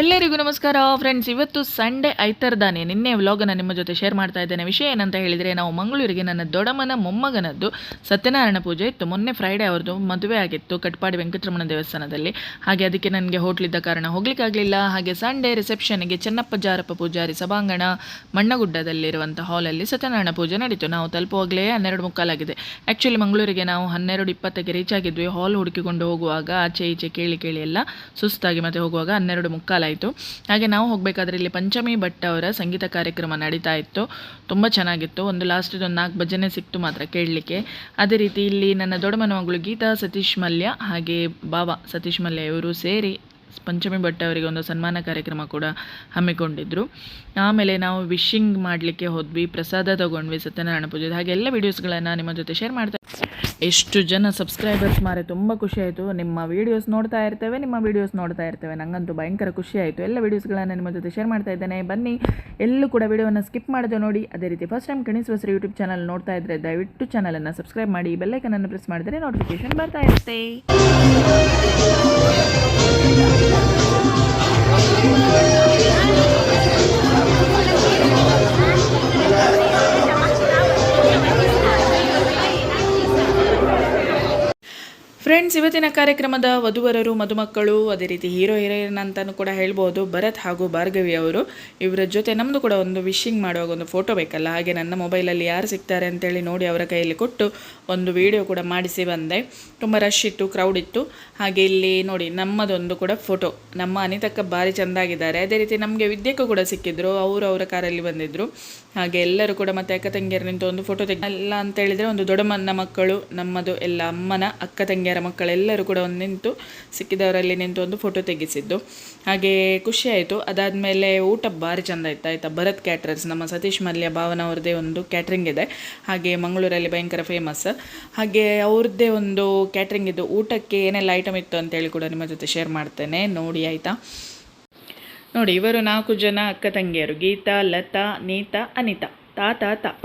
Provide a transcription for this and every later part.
ಎಲ್ಲರಿಗೂ ನಮಸ್ಕಾರ ಫ್ರೆಂಡ್ಸ್ ಇವತ್ತು ಸಂಡೇ ಐತರ್ದಾನೆ. ನಿನ್ನೆ ವ್ಲಾಗನ್ನು ನಿಮ್ಮ ಜೊತೆ ಶೇರ್ ಮಾಡ್ತಾ ಇದ್ದೇನೆ. ವಿಷಯ ಏನಂತ ಹೇಳಿದರೆ, ನಾವು ಮಂಗಳೂರಿಗೆ ನನ್ನ ದೊಡ್ಡಮನ ಮೊಮ್ಮಗನದ್ದು ಸತ್ಯನಾರಾಯಣ ಪೂಜೆ ಇತ್ತು. ಮೊನ್ನೆ ಫ್ರೈಡೇ ಅವ್ರದ್ದು ಮದುವೆ ಆಗಿತ್ತು, ಕಟ್ಪಾಡಿ ವೆಂಕಟರಮಣ ದೇವಸ್ಥಾನದಲ್ಲಿ. ಹಾಗೆ ಅದಕ್ಕೆ ನನಗೆ ಹೋಟ್ಲಿದ್ದ ಕಾರಣ ಹೋಗ್ಲಿಕ್ಕಾಗಲಿಲ್ಲ. ಹಾಗೆ ಸಂಡೇ ರಿಸೆಪ್ಷನ್ಗೆ ಚೆನ್ನಪ್ಪ ಜಾರಪ್ಪ ಪೂಜಾರಿ ಸಭಾಂಗಣ ಮಣ್ಣಗುಡ್ಡದಲ್ಲಿರುವಂಥ ಹಾಲಲ್ಲಿ ಸತ್ಯನಾರಾಯಣ ಪೂಜೆ ನಡೀತು. ನಾವು ತಲುಪುವಾಗಲೇ ಹನ್ನೆರಡು ಮುಕ್ಕಾಲಾಗಿದೆ. ಆ್ಯಕ್ಚುಲಿ ಮಂಗಳೂರಿಗೆ ನಾವು ಹನ್ನೆರಡು ಇಪ್ಪತ್ತಕ್ಕೆ ರೀಚ್ ಆಗಿದ್ವಿ. ಹಾಲ್ ಹುಡುಕಿಕೊಂಡು ಹೋಗುವಾಗ, ಆಚೆ ಈಚೆ ಕೇಳಿ ಕೇಳಿ ಎಲ್ಲ ಸುಸ್ತಾಗಿ ಮತ್ತೆ ಹೋಗುವಾಗ ಹನ್ನೆರಡು ಮುಕ್ಕಾಲಾಯಿತು ಹಾಗೆ ನಾವು ಹೋಗಬೇಕಾದ್ರೆ ಇಲ್ಲಿ ಪಂಚಮಿ ಭಟ್ ಅವರ ಸಂಗೀತ ಕಾರ್ಯಕ್ರಮ ನಡೀತಾ ಇತ್ತು. ತುಂಬ ಚೆನ್ನಾಗಿತ್ತು. ಒಂದು ಲಾಸ್ಟ್ ಒಂದು ನಾಲ್ಕು ಭಜನೆ ಸಿಕ್ತು ಮಾತ್ರ ಕೇಳಲಿಕ್ಕೆ. ಅದೇ ರೀತಿ ಇಲ್ಲಿ ನನ್ನ ದೊಡ್ಡ ಮಗಳು ಗೀತಾ ಸತೀಶ್ ಮಲ್ಯ ಹಾಗೆ ಬಾಬಾ ಸತೀಶ್ ಮಲ್ಯ ಇವರು ಸೇರಿ ಪಂಚಮಿ ಭಟ್ ಅವರಿಗೆ ಒಂದು ಸನ್ಮಾನ ಕಾರ್ಯಕ್ರಮ ಕೂಡ ಹಮ್ಮಿಕೊಂಡಿದ್ರು. ಆಮೇಲೆ ನಾವು ವಿಶಿಂಗ್ ಮಾಡಲಿಕ್ಕೆ ಹೋದ್ವಿ. ಪ್ರಸಾದ ತಗೊಂಡ್ವಿ ಸತ್ಯನಾರಾಯಣ ಪೂಜೆ ಹಾಗೆ ಎಲ್ಲ ವೀಡಿಯೋಸ್ಗಳನ್ನು ನಿಮ್ಮ ಜೊತೆ ಶೇರ್ ಮಾಡ್ತಾ ಎಷ್ಟು ಜನ ಸಬ್ಸ್ಕ್ರೈಬರ್ಸ್ ಮಾರೆ ತುಂಬ ಖುಷಿ ಆಯಿತು. ನಿಮ್ಮ ವೀಡಿಯೋಸ್ ನೋಡ್ತಾ ಇರ್ತೇವೆ, ನಿಮ್ಮ ವೀಡಿಯೋಸ್ ನೋಡ್ತಾ ಇರ್ತೇವೆ. ನನಗಂತೂ ಭಯಂಕರ ಖುಷಿ ಆಯಿತು. ಎಲ್ಲ ವೀಡಿಯೋಸ್ಗಳನ್ನು ನಿಮ್ಮ ಜೊತೆ ಶೇರ್ ಮಾಡ್ತಾ ಇದ್ದೇನೆ. ಬನ್ನಿ, ಎಲ್ಲೂ ಕೂಡ ವೀಡಿಯೋವನ್ನು ಸ್ಕಿಪ್ ಮಾಡದೆ ನೋಡಿ. ಅದೇ ರೀತಿ ಫಸ್ಟ್ ಟೈಮ್ ಕಣಿಸುವ ಹೊಸರು ಯೂಟ್ಯೂಬ್ ಚಾನಲ್ ನೋಡ್ತಾ ಇದ್ದರೆ ದಯವಿಟ್ಟು ಚಾನಲನ್ನು ಸಬ್ಸ್ಕ್ರೈಬ್ ಮಾಡಿ. ಬೆಲ್ಲೈಕನನ್ನು ಪ್ರೆಸ್ ಮಾಡಿದರೆ ನೋಟಿಫಿಕೇಶನ್ ಬರ್ತಾ ಇರುತ್ತೆ. ಫ್ರೆಂಡ್ಸ್ ಇವತ್ತಿನ ಕಾರ್ಯಕ್ರಮದ ವಧುವರರು, ಮದುಮಕ್ಕಳು, ಅದೇ ರೀತಿ ಹೀರೋ ಹೀರೋಯಿನ್ ಅಂತಲೂ ಕೂಡ ಹೇಳ್ಬೋದು. ಭರತ್ ಹಾಗೂ ಭಾರ್ಗವಿ ಅವರು ಇವರ ಜೊತೆ ನಮ್ಮದು ಕೂಡ ಒಂದು ವಿಶಿಂಗ್ ಮಾಡುವಾಗ ಒಂದು ಫೋಟೋ ಬೇಕಲ್ಲ? ಹಾಗೆ ನನ್ನ ಮೊಬೈಲಲ್ಲಿ ಯಾರು ಸಿಗ್ತಾರೆ ಅಂತೇಳಿ ನೋಡಿ ಅವರ ಕೈಯಲ್ಲಿ ಕೊಟ್ಟು ಒಂದು ವಿಡಿಯೋ ಕೂಡ ಮಾಡಿಸಿ ಬಂದೆ. ತುಂಬ ರಶ್ ಇತ್ತು ಕ್ರೌಡ್ ಇತ್ತು. ಹಾಗೆ ಇಲ್ಲಿ ನೋಡಿ, ನಮ್ಮದೊಂದು ಕೂಡ ಫೋಟೋ ನಮ್ಮ ಅನಿತಕ್ಕ ಭಾರಿ ಚೆಂದಾಗಿದ್ದಾರೆ. ಅದೇ ರೀತಿ ನಮಗೆ ವಿದ್ಯೆಕ್ಕೂ ಕೂಡ ಸಿಕ್ಕಿದ್ರು. ಅವರು ಅವರ ಕಾರಲ್ಲಿ ಬಂದಿದ್ದರು ಹಾಗೆ ಎಲ್ಲರೂ ಕೂಡ ಮತ್ತೆ ಅಕ್ಕ ತಂಗಿಯರು ನಿಂತು ಒಂದು ಫೋಟೋ ತೆಗೆ ಅಂತ ಹೇಳಿದರೆ ಒಂದು ದೊಡ್ಡ ಮಕ್ಕಳು, ನಮ್ಮದು ಎಲ್ಲ ಅಮ್ಮನ ಅಕ್ಕ ತಂಗಿಯರ ಮಕ್ಕಳೆಲ್ಲರೂ ಕೂಡ ಒಂದು ನಿಂತು ಸಿಕ್ಕಿದವರಲ್ಲಿ ನಿಂತು ಒಂದು ಫೋಟೋ ತೆಗೆಸಿದ್ದು. ಹಾಗೆ ಖುಷಿ ಅದಾದ ಅದಾದಮೇಲೆ ಊಟ ಭಾರಿ ಚೆಂದ ಇತ್ತು. ಆಯಿತಾ? ಭರತ್ ಕ್ಯಾಟ್ರರ್ಸ್ ನಮ್ಮ ಸತೀಶ್ ಮಲ್ಯ ಭಾವನ ಅವ್ರದ್ದೇ ಒಂದು ಕ್ಯಾಟ್ರಿಂಗ್ ಇದೆ. ಹಾಗೆ ಮಂಗಳೂರಲ್ಲಿ ಭಯಂಕರ ಫೇಮಸ್ ಹಾಗೆ ಅವ್ರದ್ದೇ ಒಂದು ಕ್ಯಾಟ್ರಿಂಗ್ ಇದ್ದು ಊಟಕ್ಕೆ ಏನೆಲ್ಲ ಐಟಮ್ ಇತ್ತು ಅಂತೇಳಿ ಕೂಡ ನಿಮ್ಮ ಜೊತೆ ಶೇರ್ ಮಾಡ್ತೇನೆ. ನೋಡಿ, ಆಯಿತಾ? ನೋಡಿ, ಇವರು ನಾಲ್ಕು ಜನ ಅಕ್ಕ ತಂಗಿಯರು. ಗೀತಾ, ಲತಾ, ನೀತಾ, ಅನಿತಾ. ತಾ ತಾ ತಾ.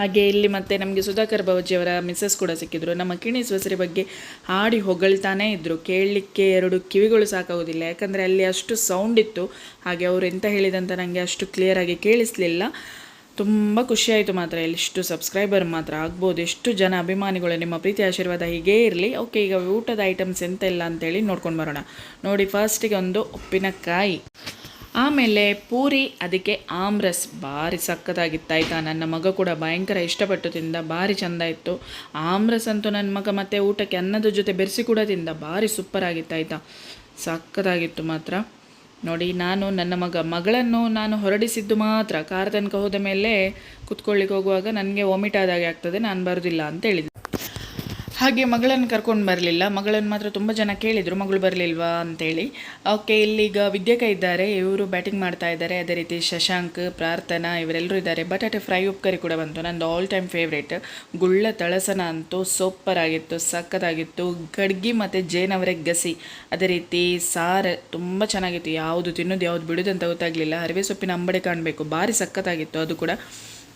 ಹಾಗೆ ಇಲ್ಲಿ ಮತ್ತೆ ನಮಗೆ ಸುಧಾಕರ್ ಬಾಬುಜಿಯವರ ಮಿಸ್ಸಸ್ ಕೂಡ ಸಿಕ್ಕಿದ್ರು. ನಮ್ಮ ಕಿಣಿ ಸ್ವಸರಿ ಬಗ್ಗೆ ಹಾಡಿ ಹೊಗಳ್ತಾನೇ ಇದ್ದರು ಕೇಳಲಿಕ್ಕೆ ಎರಡು ಕಿವಿಗಳು ಸಾಕಾಗೋದಿಲ್ಲ ಯಾಕಂದರೆ ಅಲ್ಲಿ ಅಷ್ಟು ಸೌಂಡ್ ಇತ್ತು. ಹಾಗೆ ಅವರು ಎಂತ ಹೇಳಿದಂತ ನನಗೆ ಅಷ್ಟು ಕ್ಲಿಯರಾಗಿ ಕೇಳಿಸ್ಲಿಲ್ಲ. ತುಂಬ ಖುಷಿಯಾಯಿತು ಮಾತ್ರ. ಇಷ್ಟು ಸಬ್ಸ್ಕ್ರೈಬರ್ ಮಾತ್ರ ಆಗ್ಬೋದು. ಎಷ್ಟು ಜನ ಅಭಿಮಾನಿಗಳು ನಿಮ್ಮ ಪ್ರೀತಿ ಆಶೀರ್ವಾದ ಹೀಗೇ ಇರಲಿ. ಓಕೆ ಈಗ ಊಟದ ಐಟಮ್ಸ್ ಎಂತ ಇಲ್ಲ ಅಂತೇಳಿ ನೋಡ್ಕೊಂಡು ಬರೋಣ. ನೋಡಿ ಫಸ್ಟಿಗೆ ಒಂದು ಉಪ್ಪಿನಕಾಯಿ. ಆಮೇಲೆ ಪೂರಿ, ಅದಕ್ಕೆ ಆಮ್ರಸ್. ಭಾರಿ ಸಕ್ಕತ್ತಾಗಿತ್ತು ಆಯಿತಾ ನನ್ನ ಮಗ ಕೂಡ ಭಯಂಕರ ಇಷ್ಟಪಟ್ಟು ತಿಂದ ಭಾರಿ ಚೆಂದ ಇತ್ತು. ಆಮ್ರಸ್ ಅಂತೂ ನನ್ನ ಮಗ ಮತ್ತೆ ಊಟಕ್ಕೆ ಅನ್ನದ ಜೊತೆ ಬೆರೆಸಿ ಕೂಡ ತಿಂದ. ಭಾರಿ ಸೂಪರ್ ಆಗಿತ್ತು ಆಯಿತಾ ಸಕ್ಕತ್ತಾಗಿತ್ತು ಮಾತ್ರ. ನೋಡಿ, ನಾನು ನನ್ನ ಮಗ, ಮಗಳನ್ನು ನಾನು ಹೊರಡಿಸಿದ್ದು ಮಾತ್ರ. ಕಾರ್ ತನಕ ಹೋದ ಮೇಲೆ ಕುತ್ಕೊಳ್ಳಿಕ್ಕೆ ಹೋಗುವಾಗ ನನಗೆ ವಾಮಿಟ್ ಆದಾಗೆ ಆಗ್ತದೆ, ನಾನು ಬರೋದಿಲ್ಲ ಅಂತ ಹೇಳಿದೆ ಹಾಗೆ ಮಗಳನ್ನು ಕರ್ಕೊಂಡು ಬರಲಿಲ್ಲ. ಮಗಳನ್ನು ಮಾತ್ರ ತುಂಬ ಜನ ಕೇಳಿದರು, ಮಗಳು ಬರಲಿಲ್ವಾ? ಅಂತೇಳಿ. ಓಕೆ, ಇಲ್ಲಿಗ ವಿದ್ಯಕ ಇದ್ದಾರೆ, ಇವರು ಬ್ಯಾಟಿಂಗ್ ಮಾಡ್ತಾ ಇದ್ದಾರೆ. ಅದೇ ರೀತಿ ಶಶಾಂಕ್, ಪ್ರಾರ್ಥನಾ ಇವರೆಲ್ಲರೂ ಇದ್ದಾರೆ. ಬಟಾಟೆ ಫ್ರೈ ಉಪ್ಕರಿ ಕೂಡ ಬಂತು. ನಂದು ಆಲ್ ಟೈಮ್ ಫೇವ್ರೇಟ್ ಗುಳ್ಳ ತಳಸನ ಅಂತೂ ಸೂಪರ್ ಆಗಿತ್ತು, ಸಖತ್ತಾಗಿತ್ತು. ಗಡ್ಗಿ ಮತ್ತು ಜೇನವರೆ ಗಸಿ. ಅದೇ ರೀತಿ ಸಾರು ತುಂಬ ಚೆನ್ನಾಗಿತ್ತು. ಯಾವುದು ತಿನ್ನೋದು, ಯಾವುದು ಬಿಡೋದು ಅಂತ ಗೊತ್ತಾಗಲಿಲ್ಲ. ಅರಿವೆ ಸೊಪ್ಪಿನ ಅಂಬಡೆ ಕಾಣಬೇಕು. ಭಾರಿ ಸಕ್ಕತ್ತಾಗಿತ್ತು ಅದು ಕೂಡ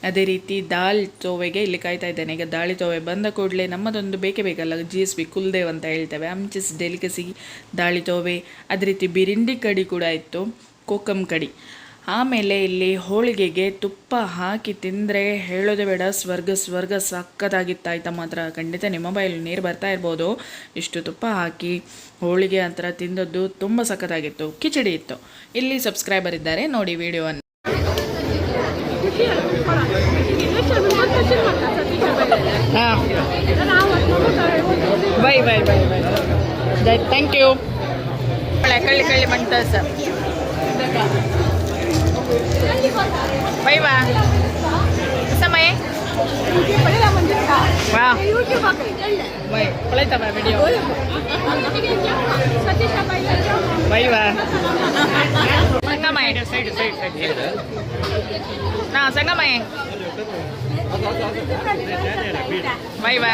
ಅದೇ ರೀತಿ ದಾಲ್ ತೋವೆಗೆ ಇಲ್ಲಿ ಕಾಯ್ತಾ ಇದ್ದೇನೆ. ಈಗ ದಾಳಿ ತೋವೆ ಬಂದ ಕೂಡಲೇ ನಮ್ಮದೊಂದು ಬೇಕೇ ಬೇಕಲ್ಲ, ಜಿ ಎಸ್ ಬಿ ಕುಲ್ದೇವ್ ಅಂತ ಹೇಳ್ತೇವೆ. ಅಂಚಿಸ್ ಡೆಲಿಕಸಿ ದಾಳಿ ತೋವೆ ಅದೇ ರೀತಿ ಬಿರಿಂಡಿ ಕಡಿ ಕೂಡ ಇತ್ತು ಕೋಕಮ್ ಕಡಿ. ಆಮೇಲೆ ಇಲ್ಲಿ ಹೋಳಿಗೆಗೆ ತುಪ್ಪ ಹಾಕಿ ತಿಂದರೆ ಹೇಳೋದೇ ಬೇಡ, ಸ್ವರ್ಗ ಸ್ವರ್ಗ ಸಕ್ಕತ್ತಾಗಿತ್ತು ಆಯ್ತಾ ಮಾತ್ರ. ಖಂಡಿತ ನಿಮ್ಮ ಬಾಯಲ್ಲಿ ನೀರು ಬರ್ತಾ ಇರ್ಬೋದು. ಇಷ್ಟು ತುಪ್ಪ ಹಾಕಿ ಹೋಳಿಗೆ ಆ ತಿಂದದ್ದು ತುಂಬ ಸಖತ್ತಾಗಿತ್ತು, ಕಿಚಡಿ ಇತ್ತು. ಇಲ್ಲಿ ಸಬ್ಸ್ಕ್ರೈಬರ್ ಇದ್ದಾರೆ, ನೋಡಿ ವಿಡಿಯೋವನ್ನು. ಬಾಯ್ ಬಾಯ್ ಬಾಯ್ ಬಾಯ್ ಥ್ಯಾಂಕ್ ಯು ಕಳ್ಳಿ ಕಳ್ಳಿ ಬಂತ ಸರ್ ಬಾಯ್ ಬಾ ಸಮಯ ಪಳೈತಮ್ಮ ವಿಡಿಯೋ ಬಾಯ್ ಬಾ ಸಂಗಮಯ ಸೈಡ್ ಸೈಡ್ ಸೈಡ್ ನಾ ಸಂಗಮಯ ಬಾಯ್ ಬಾ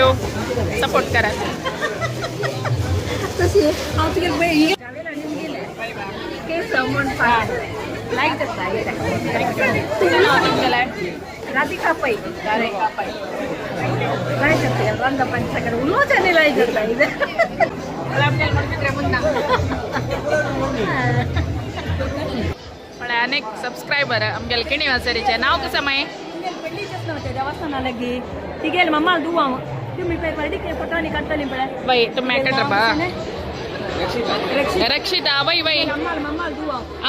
थँक्यू सपोर्ट करा तशी हांव तुगे पळय someone like the side. Radhika Pai. Radhika Pai. Like the Ranga Panchakar. Uno channel like the side. ಒಳ್ಳೆ ಅನೇಕ வை தும் மேக்கட்றப்பா ರಕ್ಷಿತಾ. ಬೈ ವೈ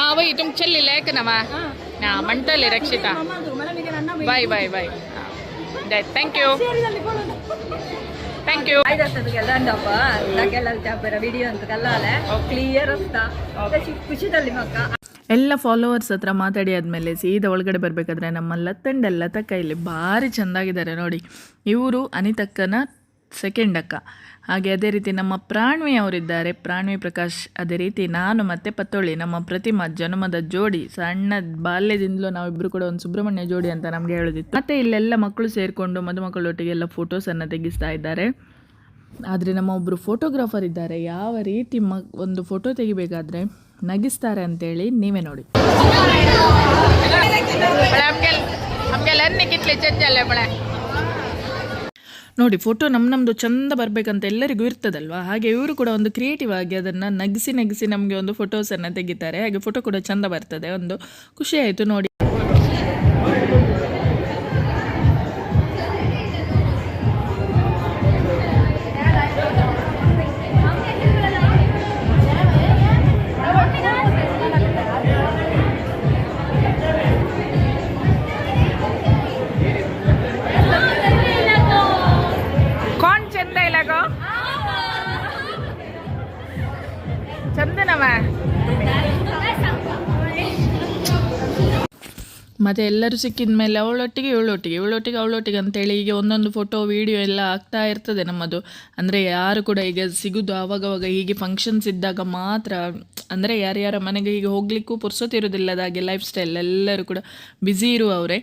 ಆ ವೈ ತುಮ್ ಚೆಲ್ಲಿ ಲೇಖನವ ನಾ ಮಂಟಲಿ ರಕ್ಷಿತಾ. ವೈ ಬೈ ವೈ ಥ್ಯಾಂಕ್ ಯು ಥ್ಯಾಂಕ್ ಯು ಗಂಡಪ್ಪ ಎಲ್ಲ ವಿಡಿಯೋ ಅಂತ ಕಲ್ಲಾಲೆ ಕ್ಲಿಯರ್ ಅಂತ ಖುಷಿದಲ್ಲಿ ಮಕ್ಕ. ಎಲ್ಲ ಫಾಲೋವರ್ಸ್ ಹತ್ರ ಮಾತಾಡಿ ಆದಮೇಲೆ ಸೀದಾ ಒಳಗಡೆ ಬರಬೇಕಾದ್ರೆ ನಮ್ಮ ಲತ್ತಂಡ ಲತಕ್ಕ ಇಲ್ಲಿ ಭಾರಿ ಚೆಂದಾಗಿದ್ದಾರೆ ನೋಡಿ. ಇವರು ಅನಿತಕ್ಕನ ಸೆಕೆಂಡ್ ಅಕ್ಕ. ಹಾಗೆ ಅದೇ ರೀತಿ ನಮ್ಮ ಪ್ರಾಣ್ವಿ ಅವರಿದ್ದಾರೆ. ಪ್ರಾಣ್ವಿ ಪ್ರಕಾಶ್, ಅದೇ ರೀತಿ ನಾನು ಮತ್ತು ಪತ್ತೋಳಿ ನಮ್ಮ ಪ್ರತಿಮಾ, ಜನ್ಮದ ಜೋಡಿ ಸಣ್ಣ ಬಾಲ್ಯದಿಂದಲೂ ನಾವಿಬ್ಬರು ಕೂಡ ಒಂದು ಸುಬ್ರಹ್ಮಣ್ಯ ಜೋಡಿ ಅಂತ ನಮಗೆ ಹೇಳೋದಿತ್ತು. ಮತ್ತೆ ಇಲ್ಲೆಲ್ಲ ಮಕ್ಕಳು ಸೇರಿಕೊಂಡು ಮದುಮಕ್ಕಳೊಟ್ಟಿಗೆಲ್ಲ ಫೋಟೋಸನ್ನು ತೆಗಿಸ್ತಾ ಇದ್ದಾರೆ. ಆದರೆ ನಮ್ಮ ಒಬ್ಬರು ಫೋಟೋಗ್ರಾಫರ್ ಇದ್ದಾರೆ. ಯಾವ ರೀತಿ ಮ ಒಂದು ಫೋಟೋ ತೆಗಿಬೇಕಾದ್ರೆ ನಗಿಸ್ತಾರೆ ಅಂತೇಳಿ ನೀವೇ ನೋಡಿ. ನೋಡಿ ಫೋಟೋ ನಮ್ಮ ನಮ್ಮದು ಚಂದ ಬರಬೇಕಂತ ಎಲ್ಲರಿಗೂ ಇರ್ತದಲ್ವಾ? ಹಾಗೆ ಇವರು ಕೂಡ ಒಂದು ಕ್ರಿಯೇಟಿವ್ ಆಗಿ ಅದನ್ನು ನಗಿಸಿ ನಗಿಸಿ ನಮಗೆ ಒಂದು ಫೋಟೋಸನ್ನು ತೆಗಿತಾರೆ. ಹಾಗೆ ಫೋಟೋ ಕೂಡ ಚಂದ ಬರ್ತದೆ. ಒಂದು ಖುಷಿ ಆಯಿತು ನೋಡಿ. Ito naman. ಮತ್ತು ಎಲ್ಲರೂ ಸಿಕ್ಕಿದ ಮೇಲೆ ಅವಳೊಟ್ಟಿಗೆ, ಇವಳೊಟ್ಟಿಗೆ ಇವಳೊಟ್ಟಿಗೆ, ಅವಳೊಟ್ಟಿಗೆ ಅಂತೇಳಿ ಈಗ ಒಂದೊಂದು ಫೋಟೋ ವಿಡಿಯೋ ಎಲ್ಲ ಆಗ್ತಾ ಇರ್ತದೆ ನಮ್ಮದು. ಅಂದರೆ ಯಾರು ಕೂಡ ಈಗ ಸಿಗೋದು ಆವಾಗವಾಗ ಹೀಗೆ ಫಂಕ್ಷನ್ಸ್ ಇದ್ದಾಗ ಮಾತ್ರ, ಅಂದರೆ ಯಾರ್ಯಾರ ಮನೆಗೆ ಹೀಗೆ ಹೋಗ್ಲಿಕ್ಕೂ ಪುರ್ಸೊತ್ತಿರೋದಿಲ್ಲದ ಹಾಗೆ ಲೈಫ್ ಸ್ಟೈಲ್ ಎಲ್ಲರೂ ಕೂಡ ಬ್ಯುಸಿ ಇರುವವರೇ.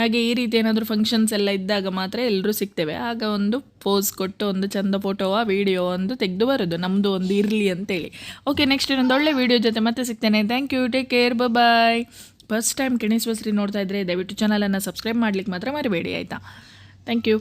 ಹಾಗೆ ಈ ರೀತಿ ಏನಾದರೂ ಫಂಕ್ಷನ್ಸ್ ಎಲ್ಲ ಇದ್ದಾಗ ಮಾತ್ರ ಎಲ್ಲರೂ ಸಿಗ್ತೇವೆ. ಆಗ ಒಂದು ಪೋಸ್ ಕೊಟ್ಟು ಒಂದು ಚಂದ ಫೋಟೋವ ವಿಡಿಯೋ ಒಂದು ತೆಗೆದು ಬರೋದು ನಮ್ಮದು ಒಂದು ಇರಲಿ ಅಂತೇಳಿ. ಓಕೆ ನೆಕ್ಸ್ಟ್ ಇನ್ನೊಂದು ಒಳ್ಳೆ ವಿಡಿಯೋ ಜೊತೆ ಮತ್ತೆ ಸಿಗ್ತೇನೆ. Thank you take care bye first time ಕಿಣಿಸ್ವಸ್ರಿ ನೋಡ್ತಾ ಇದ್ದರೆ ದಯವಿಟ್ಟು ಚಾನಲನ್ನು ಸಬ್ಸ್ಕ್ರೈಬ್ ಮಾಡ್ಲಿಕ್ಕೆ ಮಾತ್ರ ಮರಿಬೇಡಿ ಆಯಿತಾ? Thank you